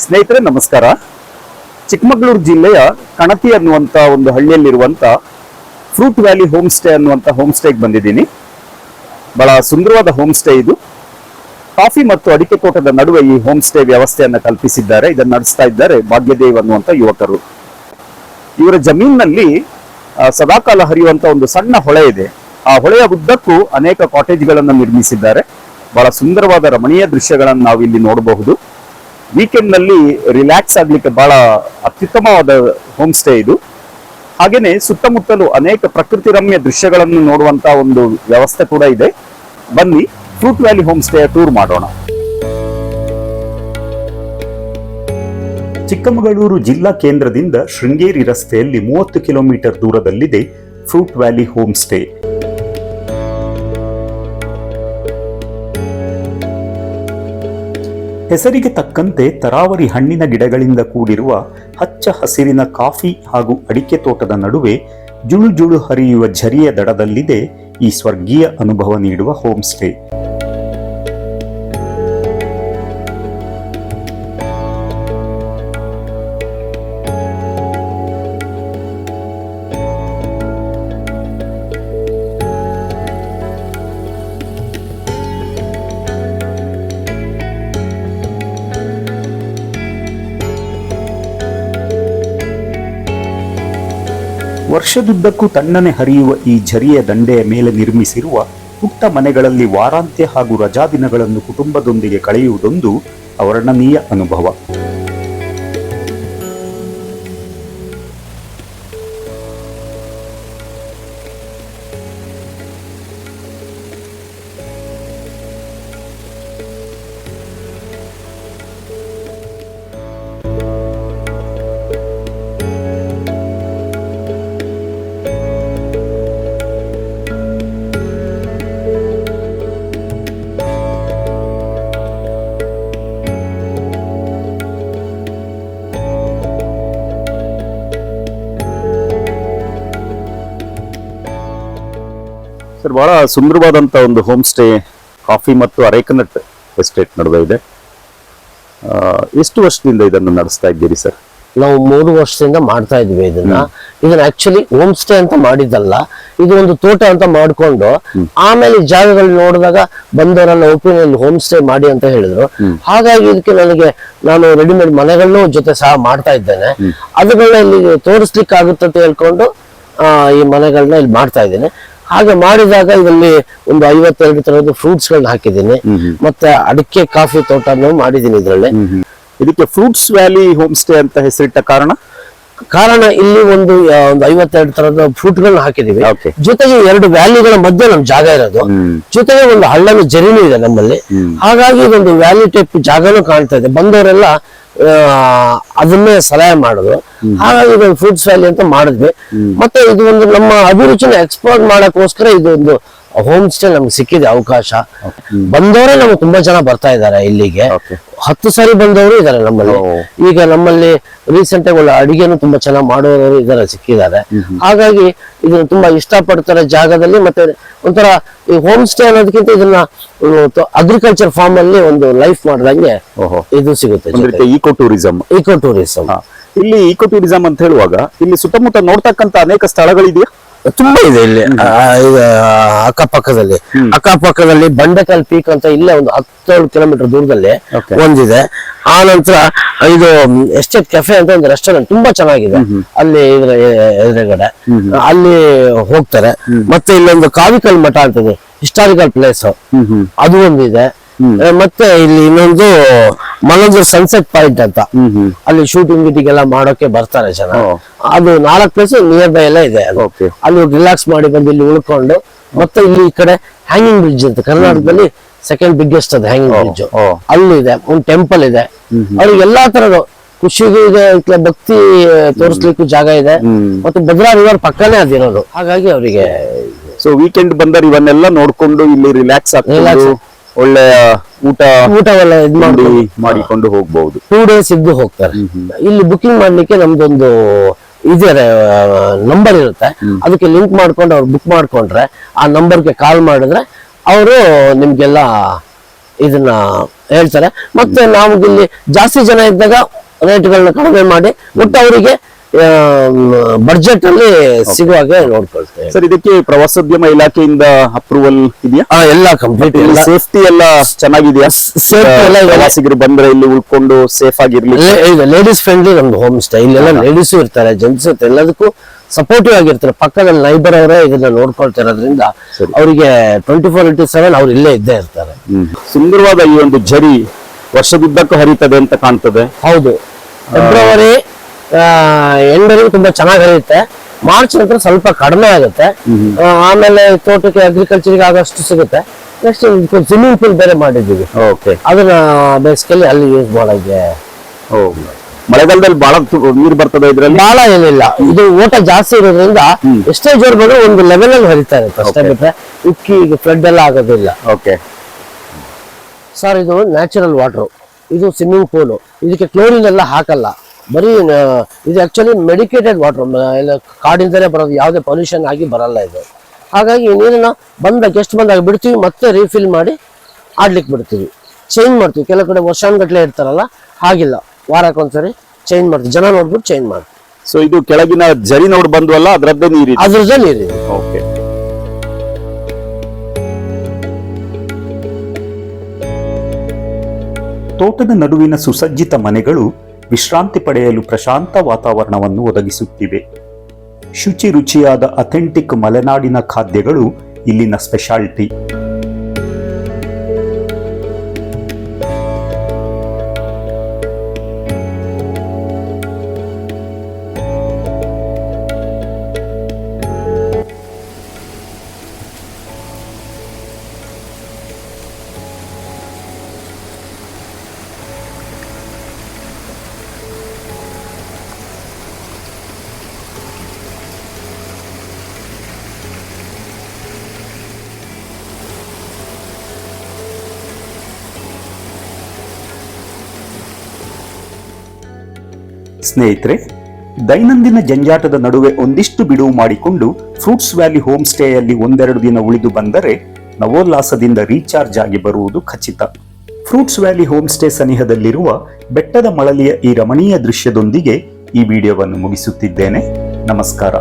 ಸ್ನೇಹಿತರೆ, ನಮಸ್ಕಾರ. ಚಿಕ್ಕಮಗಳೂರು ಜಿಲ್ಲೆಯ ಕಣತಿ ಅನ್ನುವಂಥ ಒಂದು ಹಳ್ಳಿಯಲ್ಲಿರುವಂತ ಫ್ರೂಟ್ ವ್ಯಾಲಿ ಹೋಮ್ ಸ್ಟೇ ಅನ್ನುವಂತ ಹೋಮ್ ಸ್ಟೇಗೆ ಬಂದಿದ್ದೀನಿ. ಬಹಳ ಸುಂದರವಾದ ಹೋಮ್ ಸ್ಟೇ ಇದು. ಕಾಫಿ ಮತ್ತು ಅಡಿಕೆ ತೋಟದ ನಡುವೆ ಈ ಹೋಮ್ ಸ್ಟೇ ವ್ಯವಸ್ಥೆಯನ್ನು ಕಲ್ಪಿಸಿದ್ದಾರೆ. ಇದನ್ನು ನಡೆಸ್ತಾ ಇದ್ದಾರೆ ಭಾಗ್ಯದೇವ್ ಅನ್ನುವಂತ ಯುವಕರು. ಇವರ ಜಮೀನಿನಲ್ಲಿ ಸದಾಕಾಲ ಹರಿಯುವಂತ ಒಂದು ಸಣ್ಣ ಹೊಳೆ ಇದೆ. ಆ ಹೊಳೆಯ ಉದ್ದಕ್ಕೂ ಅನೇಕ ಕಾಟೇಜ್ಗಳನ್ನು ನಿರ್ಮಿಸಿದ್ದಾರೆ. ಬಹಳ ಸುಂದರವಾದ ರಮಣೀಯ ದೃಶ್ಯಗಳನ್ನು ನಾವು ಇಲ್ಲಿ ನೋಡಬಹುದು. ವೀಕೆಂಡ್ನಲ್ಲಿ ರಿಲ್ಯಾಕ್ಸ್ ಆಗಲಿಕ್ಕೆ ಬಹಳ ಅತ್ಯುತ್ತಮವಾದ ಹೋಮ್ ಸ್ಟೇ ಇದು. ಹಾಗೇನೆ ಸುತ್ತಮುತ್ತಲು ಅನೇಕ ಪ್ರಕೃತಿ ರಮ್ಯ ದೃಶ್ಯಗಳನ್ನು ನೋಡುವಂತ ಒಂದು ವ್ಯವಸ್ಥೆ ಕೂಡ ಇದೆ. ಬನ್ನಿ, ಫ್ರೂಟ್ ವ್ಯಾಲಿ ಹೋಮ್ ಸ್ಟೇಯ ಟೂರ್ ಮಾಡೋಣ. ಚಿಕ್ಕಮಗಳೂರು ಜಿಲ್ಲಾ ಕೇಂದ್ರದಿಂದ ಶೃಂಗೇರಿ ರಸ್ತೆಯಲ್ಲಿ ಮೂವತ್ತು ಕಿಲೋಮೀಟರ್ ದೂರದಲ್ಲಿದೆ ಫ್ರೂಟ್ ವ್ಯಾಲಿ ಹೋಮ್ ಸ್ಟೇ. ಹೆಸರಿಗೆ ತಕ್ಕಂತೆ ತರಾವರಿ ಹಣ್ಣಿನ ಗಿಡಗಳಿಂದ ಕೂಡಿರುವ ಹಚ್ಚ ಹಸಿರಿನ ಕಾಫಿ ಹಾಗೂ ಅಡಿಕೆ ತೋಟದ ನಡುವೆ ಜುಳು ಜುಳು ಹರಿಯುವ ಝರಿಯ ದಡದಲ್ಲಿದೆ ಈ ಸ್ವರ್ಗೀಯ ಅನುಭವ ನೀಡುವ ಹೋಮ್ ಸ್ಟೇ. ವರ್ಷದುದ್ದಕ್ಕೂ ತಣ್ಣನೆ ಹರಿಯುವ ಈ ಝರಿಯ ದಂಡೆಯ ಮೇಲೆ ನಿರ್ಮಿಸಿರುವ ಪುಟ್ಟ ಮನೆಗಳಲ್ಲಿ ವಾರಾಂತ್ಯ ಹಾಗೂ ರಜಾದಿನಗಳನ್ನು ಕುಟುಂಬದೊಂದಿಗೆ ಕಳೆಯುವುದೊಂದು ಅವರ್ಣನೀಯ ಅನುಭವ. ಸರ್ ಬಹಳ ಸುಂದರವಾದಂತ ಒಂದು ಹೋಮ್ ಸ್ಟೇ ಕಾಫಿ ಮತ್ತು ಅರೇಕನಟ್ ಎಸ್ಟೇಟ್ ನಡುವೆ ಇದೆ. ಎಷ್ಟು ವರ್ಷದಿಂದ ಇದನ್ನು ನಡೆಸ್ತಾ ಇದ್ದೀರಿ ಸರ್? ನಾವು ಮೂರು ವರ್ಷದಿಂದ ಮಾಡ್ತಾ ಇದ್ವಿ ಇದನ್ನ. ಇದನ್ನ ಆಕ್ಚುಲಿ ಹೋಮ್ ಸ್ಟೇ ಅಂತ ಮಾಡಿದ್ದಲ್ಲ ಇದು ಒಂದು ತೋಟ ಅಂತ ಮಾಡ್ಕೊಂಡು ಆಮೇಲೆ ಈ ಜಾಗಗಳು ನೋಡಿದಾಗ ಬಂದವರೆಲ್ಲ ಒಪಿನಿಯನ್ ಹೋಮ್ ಸ್ಟೇ ಮಾಡಿ ಅಂತ ಹೇಳಿದ್ರು. ಹಾಗಾಗಿ ಇದಕ್ಕೆ ನನಗೆ ನಾನು ರೆಡಿಮೇಡ್ ಮನೆಗಳನ್ನು ಜೊತೆ ಸಹ ಮಾಡ್ತಾ ಇದ್ದೇನೆ. ಅದುಗಳನ್ನ ಇಲ್ಲಿ ತೋರಿಸ್ಲಿಕ್ಕೆ ಆಗುತ್ತೆ ಅಂತ ಹೇಳ್ಕೊಂಡು ಆ, ಈ ಮನೆಗಳನ್ನ ಇಲ್ಲಿ ಮಾಡ್ತಾ ಇದ್ದೇನೆ. ಹಾಗೆ ಮಾಡಿದಾಗ ಇದರಲ್ಲಿ ಒಂದು ಐವತ್ತೆರಡು ತರಹದ ಫ್ರೂಟ್ಸ್ ಗಳನ್ನ ಹಾಕಿದ್ದೀನಿ. ಮತ್ತೆ ಅಡಿಕೆ ಕಾಫಿ ತೋಟನೂ ಮಾಡಿದ್ದೀನಿ ಇದರಲ್ಲಿ. ಇದಕ್ಕೆ ಫ್ರೂಟ್ಸ್ ವ್ಯಾಲಿ ಹೋಮ್ ಸ್ಟೇ ಅಂತ ಹೆಸರಿಟ್ಟ ಕಾರಣ? ಕಾರಣ ಇಲ್ಲಿ ಒಂದು ಒಂದು ಐವತ್ತೆರಡು ತರದ ಫ್ರೂಟ್ ಗಳನ್ನ ಹಾಕಿದೀವಿ. ಜೊತೆಗೆ ಎರಡು ವ್ಯಾಲಿಗಳ ಮಧ್ಯೆ ನಮ್ ಜಾಗ ಇರೋದು. ಜೊತೆಗೆ ಒಂದು ಹಳ್ಳನ ಜರಿನೂ ಇದೆ ನಮ್ಮಲ್ಲಿ. ಹಾಗಾಗಿ ಇದೊಂದು ವ್ಯಾಲಿ ಟೈಪ್ ಜಾಗನೂ ಕಾಣ್ತಾ ಇದೆ. ಬಂದವರೆಲ್ಲ ಅದನ್ನೇ ಸಲಹೆ ಮಾಡೋದು. ಹಾಗಾಗಿ ಇದೊಂದು ಫುಡ್ ಸ್ಟೈಲಿ ಅಂತ ಮಾಡಿದ್ವಿ. ಮತ್ತೆ ಇದು ಒಂದು ನಮ್ಮ ಅಭಿರುಚಿನ ಎಕ್ಸ್ಪ್ಲೋರ್ ಮಾಡಕ್ಕೋಸ್ಕರ ಇದೊಂದು ಹೋಮ್ ಸ್ಟೇ ನಮ್ಗೆ ಸಿಕ್ಕಿದೆ ಅವಕಾಶ. ಬಂದವರೇ ನಮ್ಗೆ ತುಂಬಾ ಜನ ಬರ್ತಾ ಇದ್ದಾರೆ ಇಲ್ಲಿಗೆ. ಹತ್ತು ಸಾರಿ ಬಂದವರು ಇದ್ದಾರೆ ನಮ್ಮಲ್ಲಿ. ಈಗ ನಮ್ಮಲ್ಲಿ ರೀಸೆಂಟ್ ಆಗಿ ಒಳ್ಳೆ ಅಡಿಗೆನು ತುಂಬಾ ಚೆನ್ನಾಗಿ ಮಾಡುವವರು ಇದಾರೆ ಸಿಕ್ಕಿದ್ದಾರೆ. ಹಾಗಾಗಿ ಇದನ್ನ ತುಂಬಾ ಇಷ್ಟಪಡ್ತಾರೆ ಜಾಗದಲ್ಲಿ ಮತ್ತೆ ಒಂಥರ ಈ ಹೋಮ್ ಸ್ಟೇ ಅನ್ನೋದಕ್ಕಿಂತ ಇದನ್ನ ಅಗ್ರಿಕಲ್ಚರ್ ಫಾರ್ಮ್ ಅಲ್ಲಿ ಒಂದು ಲೈಫ್ ಮಾಡ್ದಂಗೆ ಇದು ಸಿಗುತ್ತೆ ಈಕೋ ಟೂರಿಸಂ ಇಕೋ ಟೂರಿಸಂ ಇಲ್ಲಿ ಈಕೋ ಟೂರಿಸಂ ಅಂತ ಹೇಳುವಾಗ ಇಲ್ಲಿ ಸುತ್ತಮುತ್ತ ನೋಡ್ತಕ್ಕಂತ ಅನೇಕ ಸ್ಥಳಗಳಿದೆಯಾ? ತುಂಬಾ ಇದೆ ಇಲ್ಲಿ. ಆ, ಇದು, ಅಕ್ಕಪಕ್ಕದಲ್ಲಿ. ಅಕ್ಕಪಕ್ಕದಲ್ಲಿ ಬಂಡೆಕಲ್ ಪೀಕ್ ಅಂತ ಇಲ್ಲೇ ಒಂದು ಹತ್ತೇಳು ಕಿಲೋಮೀಟರ್ ದೂರದಲ್ಲಿ Okay. ಒಂದಿದೆ. ಆ ನಂತರ ಇದು ಎಸ್ಟೇಟ್ ಕೆಫೆ ಅಂತ ಒಂದು ರೆಸ್ಟೋರೆಂಟ್ ತುಂಬಾ ಚೆನ್ನಾಗಿದೆ. ಅಲ್ಲಿ ಇದ್ರ ಎದುರುಗಡೆ. ಅಲ್ಲಿ ಹೋಗ್ತಾರೆ. ಮತ್ತೆ ಇಲ್ಲೊಂದು ಕಾವಿಕಲ್ ಮಠ ಅಂತಿದೆ. ಹಿಸ್ಟಾರಿಕಲ್ ಪ್ಲೇಸ್ ಅದು ಒಂದಿದೆ. ಮತ್ತೆ ಇಲ್ಲಿ ಇನ್ನೊಂದು ಮನೋಜರ್ ಸನ್ಸೆಟ್ ಪಾಯಿಂಟ್ ಅಂತ. ಅಲ್ಲಿ ಶೂಟಿಂಗ್ ಗಿಟಿಂಗ್ ಮಾಡೋಕೆ ಬರ್ತಾರೆ ಜನ. ಅದು ನಾಲ್ಕು ಪ್ಲೇಸ್ ನಿಯರ್ ಬೈ ಎಲ್ಲ ಇದೆ. ಅಲ್ಲಿ ರಿಲ್ಯಾಕ್ಸ್ ಮಾಡಿ ಬಂದು ಇಲ್ಲಿ ಉಳ್ಕೊಂಡು ಮತ್ತೆ ಇಲ್ಲಿ ಈ ಕಡೆ ಹ್ಯಾಂಗಿಂಗ್ ಬ್ರಿಡ್ಜ್ ಅಂತ ಕರ್ನಾಟಕದಲ್ಲಿ ಸೆಕೆಂಡ್ ಬಿಗ್ಗೆಸ್ಟ್ ಅದು ಹ್ಯಾಂಗಿಂಗ್ ಬ್ರಿಡ್ಜ್ ಅಲ್ಲಿ ಇದೆ ಒಂದು ಟೆಂಪಲ್ ಇದೆ. ಅವ್ರಿಗೆ ಎಲ್ಲಾ ತರದ ಖುಷಿಗೂ ಇದೆ ಭಕ್ತಿ ತೋರಿಸ್ಲಿಕ್ಕೂ ಜಾಗ ಇದೆ. ಮತ್ತೆ ಭದ್ರಾ ರಿವರ್ ಪಕ್ಕನೇ ಅದಿರೋದು ಹಾಗಾಗಿ ಅವರಿಗೆ ಸೊ ವೀಕೆಂಡ್ ಬಂದರೆ ಇವನ್ನೆಲ್ಲ ನೋಡ್ಕೊಂಡು ಇಲ್ಲಿ ರಿಲ್ಯಾಕ್ಸ್ Relax. ಒಳ್ಳೆಯ ಊಟ ಊಟವೆಲ್ಲ ಇದ್ ಮಾಡಿ ಮಾಡಿಕೊಂಡು ಹೋಗ್ಬಹುದು ಟೂ ಡೇಸ್ ಇದ್ದು ಹೋಗ್ತಾರೆ. ಇಲ್ಲಿ ಬುಕಿಂಗ್ ಮಾಡ್ಲಿಕ್ಕೆ ನಮ್ದೊಂದು ಇದೆ ನಂಬರ್ ಇರುತ್ತೆ. ಅದಕ್ಕೆ ಲಿಂಕ್ ಮಾಡ್ಕೊಂಡು ಅವ್ರು ಬುಕ್ ಮಾಡ್ಕೊಂಡ್ರೆ ಆ ನಂಬರ್ಗೆ ಕಾಲ್ ಮಾಡಿದ್ರೆ ಅವರು ನಿಮ್ಗೆಲ್ಲ ಇದನ್ನ ಹೇಳ್ತಾರೆ. ಮತ್ತೆ ನಾವು ಇಲ್ಲಿ ಜಾಸ್ತಿ ಜನ ಇದ್ದಾಗ ರೇಟ್ಗಳನ್ನ ಕಡಿಮೆ ಮಾಡಿ ಒಟ್ಟು ಅವರಿಗೆ ಬಡ್ಜೆಟ್ ಅಲ್ಲಿ ಸಿಗುವ ಹಾಗೆ ನೋಡ್ಕೊಳ್ತೇವೆ ಸರ್ ಇದಕ್ಕೆ ಪ್ರವಾಸೋದ್ಯಮ ಇಲಾಖೆಯಿಂದ ಅಪ್ರೂವಲ್ ಇದೆಯಾ? ಎಲ್ಲ ಕಂಪ್ಲೀಟ್ ಸೇಫ್ಟಿ ಎಲ್ಲ. ಚೆನ್ನಾಗಿದೆಯಾ? ಸೇಫ್ಟಿ ಎಲ್ಲ ಇದೆ. ಪ್ರವಾಸಿಗರು ಬಂದ್ರೆ ಇಲ್ಲಿ ಉಳ್ಕೊಂಡು ಸೇಫ್ ಆಗಿರ್ಲಿ ಲೇಡೀಸ್ ಫ್ರೆಂಡ್ಲಿ ನಮ್ದು ಹೋಮ್ ಸ್ಟೇ ಇಲ್ಲೆಲ್ಲ ಲೇಡೀಸು ಇರ್ತಾರೆ ಜೆಂಟ್ಸ್ ಇರ್ತಾರೆ ಎಲ್ಲದಕ್ಕೂ ಸಪೋರ್ಟಿವ್ ಆಗಿರ್ತಾರೆ. ಪಕ್ಕದಲ್ಲಿ ನೈಬರ್ ಅವರೇ ಇದನ್ನ ನೋಡ್ಕೊಳ್ತಾ ಇರೋದ್ರಿಂದ ಅವರಿಗೆ ಟ್ವೆಂಟಿ ಫೋರ್ ಇಂಟು ಸೆವೆನ್ ಅವ್ರು ಇಲ್ಲೇ ಇದ್ದೇ ಇರ್ತಾರೆ. ಸುಂದರವಾದ ಈ ಒಂದು ಜರಿ ವರ್ಷದುದ್ದಕ್ಕೂ ಹರಿತದೆ ಅಂತ ಕಾಣ್ತದೆ. ಹೌದು. ಫೆಬ್ರವರಿ ಎಂಡಲ್ಲಿ ತುಂಬಾ ಚೆನ್ನಾಗಿ ಹರಿಯುತ್ತೆ. ಮಾರ್ಚ್ ನಂತರ ಸ್ವಲ್ಪ ಕಡಿಮೆ ಆಗುತ್ತೆ. ಆಮೇಲೆ ತೋಟಕ್ಕೆ ಅಗ್ರಿಕಲ್ಚರ್ಗೆ ಆಗೋಷ್ಟು ಸಿಗುತ್ತೆ. ನೆಕ್ಸ್ಟ್ ಸ್ವಿಮ್ಮಿಂಗ್ ಪೂಲ್ ಬೇರೆ ಮಾಡಿದ್ದೀವಿ. ಓಕೆ ಅದನ್ನ ಬೇಸಿಕಲಿ ಅಲ್ಲಿ ಯೂಸ್ ಮಾಡೋಕ್ಕೆ. ಮಳೆಗಾಲದಲ್ಲಿ ಬಹಳ ನೀರು ಬರ್ತದೆ ಇದ್ರಲ್ಲಿ? ಬಹಳ ಏನಿಲ್ಲ. ಇದು ಊಟ ಜಾಸ್ತಿ ಇರೋದ್ರಿಂದ ಎಷ್ಟೇ ಜೋರ್ ಬಂದ್ರೆ ಒಂದು ಲೆವೆಲ್ ಅಲ್ಲಿ ಹರಿತಾ ಇರುತ್ತೆ. ಅಷ್ಟೇ. ಬಿಟ್ರೆ ಉಕ್ಕಿ ಫ್ಲಡ್ ಎಲ್ಲ ಆಗೋದಿಲ್ಲ. ಓಕೆ ಸರ್ ಇದು ನ್ಯಾಚುರಲ್ ವಾಟರ್ ಇದು ಸ್ವಿಮ್ಮಿಂಗ್ ಪೂಲ್ ಇದಕ್ಕೆ ಕ್ಲೋರಿನ್ ಎಲ್ಲ ಹಾಕಲ್ಲ. ಬರೀ ಇದು ಆಕ್ಚುಲಿ ಮೆಡಿಕೇಟೆಡ್ ವಾಟರ್ ಕಾಡಿಂದಲೇ ಬರೋದು ಯಾವುದೇ ಪೊಲ್ಯೂಷನ್ ಆಗಿ ಬರಲ್ಲ ಇದು. ಹಾಗಾಗಿ ನೀರನ್ನು ನೀರನ್ನ ಬಂದ ಗೆಸ್ಟ್ ಬಂದಾಗ ಬಿಡ್ತೀವಿ ಮತ್ತೆ ರೀಫಿಲ್ ಮಾಡಿ ಆಡ್ಲಿಕ್ಕೆ ಬಿಡ್ತೀವಿ. ಚೇಂಜ್ ಮಾಡ್ತೀವಿ. ಕೆಲವು ಕಡೆ ವರ್ಷಾನ್ಗಟ್ಲೆ ಇರ್ತಾರಲ್ಲ ಹಾಗಿಲ್ಲ. ವಾರಕ್ಕೊಂದ್ಸರಿ ಚೇಂಜ್ ಮಾಡ್ತೀವಿ. ಜನ ನೋಡ್ಬಿಟ್ಟು ಚೇಂಜ್ ಮಾಡ್ತೀವಿ. ಸೊ ಇದು ಕೆಳಗಿನ ಜರಿ ನೋಡಿ ಬಂದ್ವಲ್ಲ ಅದರದ್ದೇ ನೀರು ಅದ್ರದ್ದೇ ನೀರು ಓಕೆ. ತೋಟದ ನಡುವಿನ ಸುಸಜ್ಜಿತ ಮನೆಗಳು ವಿಶ್ರಾಂತಿ ಪಡೆಯಲು ಪ್ರಶಾಂತ ವಾತಾವರಣವನ್ನು ಒದಗಿಸುತ್ತಿವೆ. ಶುಚಿ ರುಚಿಯಾದ ಅಥೆಂಟಿಕ್ ಮಲೆನಾಡಿನ ಖಾದ್ಯಗಳು ಇಲ್ಲಿನ ಸ್ಪೆಷಾಲಿಟಿ. ಸ್ನೇಹಿತರೆ, ದೈನಂದಿನ ಜಂಜಾಟದ ನಡುವೆ ಒಂದಿಷ್ಟು ಬಿಡುವು ಮಾಡಿಕೊಂಡು ಫ್ರೂಟ್ಸ್ ವ್ಯಾಲಿ ಹೋಮ್ ಸ್ಟೇಯಲ್ಲಿ ಒಂದೆರಡು ದಿನ ಉಳಿದು ಬಂದರೆ ನವೋಲ್ಲಾಸದಿಂದ ರೀಚಾರ್ಜ್ ಆಗಿ ಬರುವುದು ಖಚಿತ. ಫ್ರೂಟ್ಸ್ ವ್ಯಾಲಿ ಹೋಮ್ ಸ್ಟೇ ಸನಿಹದಲ್ಲಿರುವ ಬೆಟ್ಟದ ಮಳಲಿಯ ಈ ರಮಣೀಯ ದೃಶ್ಯದೊಂದಿಗೆ ಈ ವಿಡಿಯೋವನ್ನು ಮುಗಿಸುತ್ತಿದ್ದೇನೆ. ನಮಸ್ಕಾರ.